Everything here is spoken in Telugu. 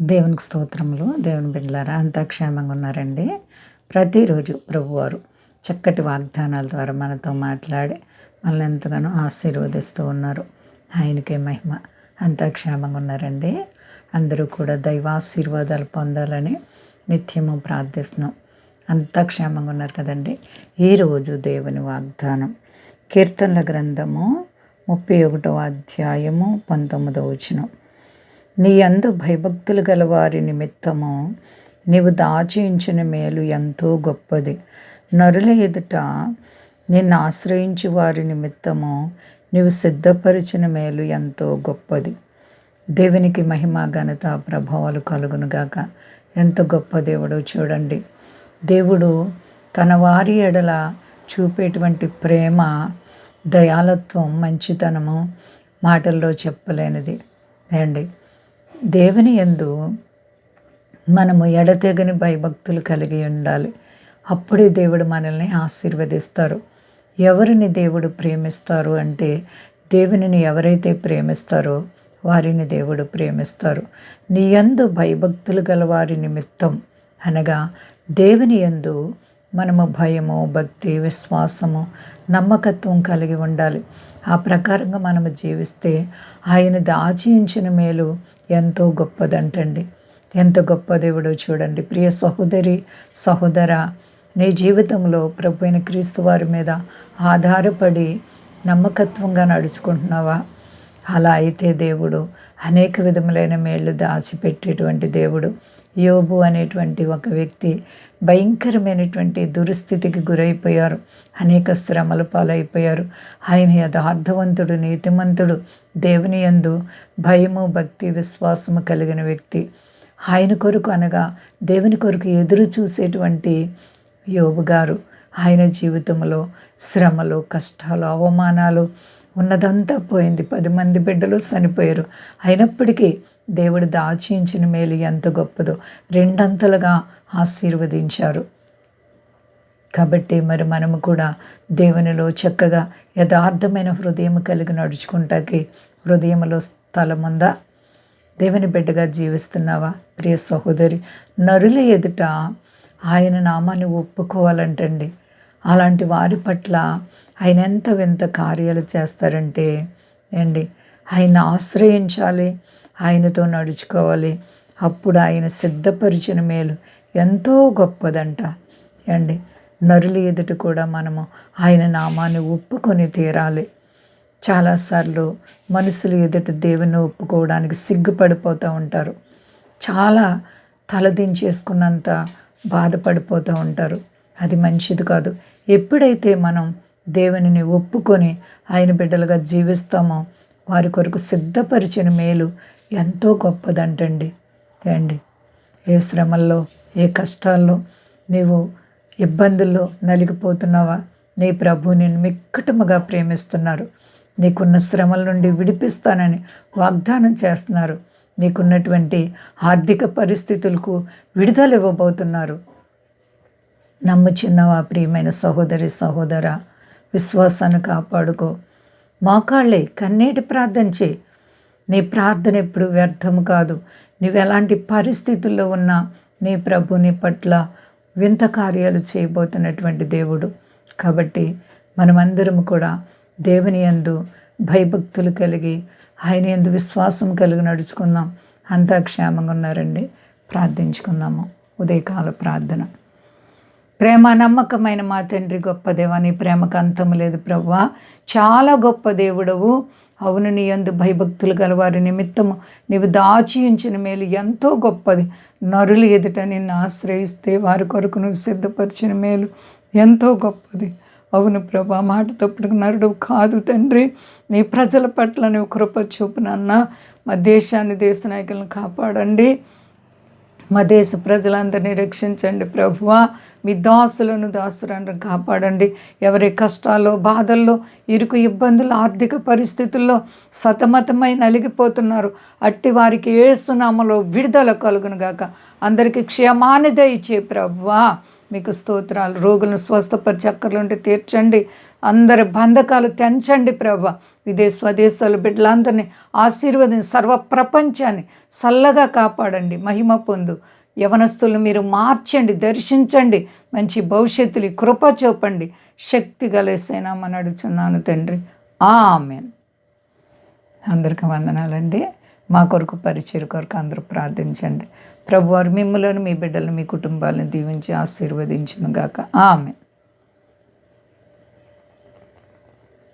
దేవునికి స్తోత్రములు. దేవుని బిడ్డలారా అంతా క్షేమంగా ఉన్నారండి. ప్రతిరోజు ప్రభువారు చక్కటి వాగ్దానాల ద్వారా మనతో మాట్లాడి మనల్ని ఎంతగానో ఆశీర్వదిస్తూ ఉన్నారు. ఆయనకే మహిమ. అంతా క్షేమంగా ఉన్నారండి. అందరూ కూడా దైవాశీర్వాదాలు పొందాలని నిత్యము ప్రార్థిస్తున్నాం. అంతా క్షేమంగా ఉన్నారు కదండి. ఈరోజు దేవుని వాగ్దానం. కీర్తనల గ్రంథము ముప్పై ఒకటో అధ్యాయము పంతొమ్మిదవ వచనం. నీ అందు భయభక్తులు గల వారి నిమిత్తము నీవు దాచించిన మేలు ఎంతో గొప్పది. నరుల ఎదుట నిన్ను ఆశ్రయించి వారి నిమిత్తము నీవు సిద్ధపరిచిన మేలు ఎంతో గొప్పది. దేవునికి మహిమ ఘనత ప్రభావాలు కలుగునుగాక ఎంత గొప్ప దేవుడో చూడండి. దేవుడు తన వారి ఎడల చూపేటువంటి ప్రేమ దయాలత్వం మంచితనము మాటల్లో చెప్పలేనిది. అండి దేవుని ఎందు మనము ఎడతెగని భయభక్తులు కలిగి ఉండాలి. అప్పుడే దేవుడు మనల్ని ఆశీర్వదిస్తారు. ఎవరిని దేవుడు ప్రేమిస్తారు అంటే దేవునిని ఎవరైతే ప్రేమిస్తారో వారిని దేవుడు ప్రేమిస్తారు. నీ యందు భయభక్తులు గల వారి నిమిత్తం అనగా దేవుని యందు మనము భయము భక్తి విశ్వాసము నమ్మకత్వం కలిగి ఉండాలి. ఆ ప్రకారంగా మనము జీవిస్తే ఆయన దాచించిన మేలు ఎంతో గొప్పదంటండి. ఎంత గొప్ప దేవుడో చూడండి. ప్రియ సహోదరి సహోదర నీ జీవితంలో ప్రభు అయిన క్రీస్తు వారి మీద ఆధారపడి నమ్మకత్వంగా నడుచుకుంటున్నావా? అలా అయితే దేవుడు అనేక విధములైన మేళ్ళు దాచిపెట్టేటువంటి దేవుడు. యోబు అనేటువంటి ఒక వ్యక్తి భయంకరమైనటువంటి దురస్థితికి గురైపోయారు. అనేక శ్రమల పాలైపోయారు. ఆయన యథార్థవంతుడు నీతిమంతుడు దేవుని యందు భయము భక్తి విశ్వాసము కలిగిన వ్యక్తి. ఆయన కొరకు అనగా దేవుని కొరకు ఎదురు చూసేటువంటి యోబు గారు. ఆయన జీవితంలో శ్రమలు కష్టాలు అవమానాలు ఉన్నదంతా పోయింది. పది మంది బిడ్డలు చనిపోయారు. అయినప్పటికీ దేవుడు దాచించిన మేలు ఎంత గొప్పదో రెండంతలుగా ఆశీర్వదించారు. కాబట్టి మరి మనము కూడా దేవునిలో చక్కగా యథార్థమైన హృదయం కలిగి నడుచుకుంటాకి హృదయంలో స్థలం ఉందా? దేవుని బిడ్డగా జీవిస్తున్నావా? ప్రియ సహోదరి నరుల ఎదుట ఆయన నామాన్ని ఒప్పుకోవాలంటండి. అలాంటి వారి పట్ల ఆయన ఎంత వింత కార్యాలు చేస్తారంటే అండి ఆయన ఆశ్రయించాలి ఆయనతో నడుచుకోవాలి. అప్పుడు ఆయన సిద్ధపరిచిన మేలు ఎంతో గొప్పదంట అండి. నరుల ఎదుట కూడా మనము ఆయన నామాన్ని ఒప్పుకొని తీరాలి. చాలాసార్లు మనుషులు ఎదుట దేవుని ఒప్పుకోవడానికి సిగ్గుపడిపోతూ ఉంటారు. చాలా తలదించేసుకున్నంత బాధపడిపోతూ ఉంటారు. అది మంచిది కాదు. ఎప్పుడైతే మనం దేవునిని ఒప్పుకొని ఆయన బిడ్డలుగా జీవిస్తామో వారి కొరకు సిద్ధపరిచిన మేలు ఎంతో గొప్పదంటండి. అండి ఏ శ్రమల్లో ఏ కష్టాల్లో నీవు ఇబ్బందుల్లో నలిగిపోతున్నావా? నీ ప్రభు నిన్ను మిక్కటముగా ప్రేమిస్తున్నారు. నీకున్న శ్రమల నుండి విడిపిస్తానని వాగ్దానం చేస్తున్నారు. నీకున్నటువంటి ఆర్థిక పరిస్థితులకు విడుదల ఇవ్వబోతున్నారు నమ్ముచున్నవా ప్రియమైన సహోదరి సహోదర విశ్వాసాన్ని కాపాడుకో. మోకాళ్ళే కన్నీటి ప్రార్థన చేయి. నీ ప్రార్థన ఎప్పుడు వ్యర్థం కాదు. నువ్వు ఎలాంటి పరిస్థితుల్లో ఉన్నా నీ ప్రభుని పట్ల వింత కార్యాలు చేయబోతున్నటువంటి దేవుడు. కాబట్టి మనమందరం కూడా దేవుని యందు భయభక్తులు కలిగి ఆయన ఎందు విశ్వాసం కలిగి నడుచుకుందాం. అంతా క్షేమంగా ఉన్నారండి. ప్రార్థించుకుందాము. ఉదయకాల ప్రార్థన. ప్రేమ నమ్మకమైన మా తండ్రి గొప్ప దేవా నీ ప్రేమకు అంతం లేదు ప్రవ్వా. చాలా గొప్ప దేవుడవు. అవును నీ అందు భయభక్తులు గలవారి నిమిత్తము నీవు దాచి ఉంచిన మేలు ఎంతో గొప్పది. నరులు ఎదుట నిన్ను ఆశ్రయిస్తే వారి కొరకు నువ్వు సిద్ధపరిచిన మేలు ఎంతో గొప్పది. అవును ప్రభా మాట తప్పుడు నరుడు కాదు తండ్రి. నీ ప్రజల పట్ల నువ్వు కృప చూపునన్న మా దేశాన్ని దేశ నాయకులను కాపాడండి. మా దేశ ప్రజలందరినీ రక్షించండి ప్రభువా. మీ దాసులను దాసులను కాపాడండి. ఎవరి కష్టాల్లో బాధల్లో ఇరుకు ఇబ్బందులు ఆర్థిక పరిస్థితుల్లో సతమతమై నలిగిపోతున్నారు. అట్టి వారికి ఏసునామలో విడుదల కలుగును గాక అందరికీ క్షేమాన్ని దయచే ప్రభువా. మీకు స్తోత్రాలు. రోగులను స్వస్థపరిచి అక్కర్లుంటే తీర్చండి. అందరి బంధకాలు తెంచండి ప్రభా. విదేశ స్వదేశాల బిడ్డలందరినీ ఆశీర్వదించి సర్వ ప్రపంచాన్ని చల్లగా కాపాడండి మహిమ పొందు. యవనస్తులను మీరు మార్చండి దర్శించండి. మంచి భవిష్యత్తుని కృప చూపండి. శక్తి గలేసేనామని అడుగుతున్నాను తండ్రి. ఆమెన్. అందరికీ వందనాలండి. మా కొరకు పరిచయం కొరకు అందరూ ప్రార్థించండి. ప్రభువారు మిమ్మలను మీ బిడ్డలను మీ కుటుంబాలను దీవించి ఆశీర్వదించును గాక ఆమె